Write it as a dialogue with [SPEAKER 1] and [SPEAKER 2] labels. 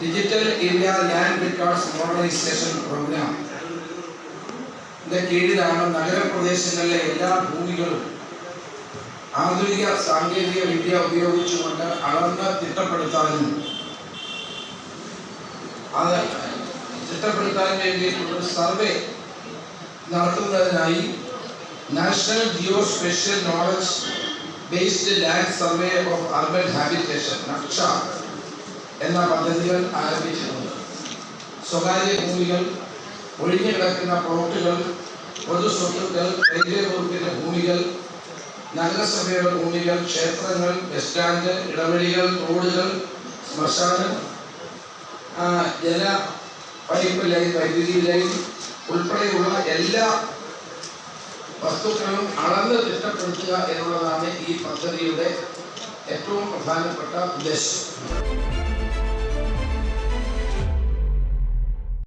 [SPEAKER 1] Digital India land records modernisation programme ഇതിന്റെ കീഴിലാണ് നഗരപ്രദേശങ്ങളിലെ എല്ലാ ഭൂമികളും ആധുനിക സാങ്കേതിക വിദ്യ ഉപയോഗിച്ചുകൊണ്ട് അളന്ന് തിട്ടപ്പെടുത്താനും അത് തിട്ടപ്പെടുത്താൻ വേണ്ടിയിട്ടുള്ള സർവേ നടത്തുന്നതിനായി national geospatial knowledge based land survey of urban habitation Naksha എന്ന പദ്ധതികൾ ആരംഭിച്ചിട്ടുണ്ട്. സ്വകാര്യ ഭൂമികൾ ഒഴിഞ്ഞു കിടക്കുന്ന പ്ലോട്ടുകൾ പൊതു സ്വത്തുക്കൾ റെയിൽവേ വകുപ്പിന്റെ ഭൂമികൾ നഗരസഭയുടെ ഭൂമികൾ ക്ഷേത്രങ്ങൾ ബസ് സ്റ്റാൻഡ് ഇടവഴികൾ റോഡുകൾ ശ്മശാനം ജല പൈപ്പ് ലൈൻ വൈദ്യുതി ലൈൻ ഉൾപ്പെടെയുള്ള എല്ലാ വസ്തുക്കളും അളന്ന് തിട്ടപ്പെടുത്തുക എന്നുള്ളതാണ് ഈ പദ്ധതിയുടെ ഏറ്റവും പ്രധാനപ്പെട്ട ഉദ്ദേശം.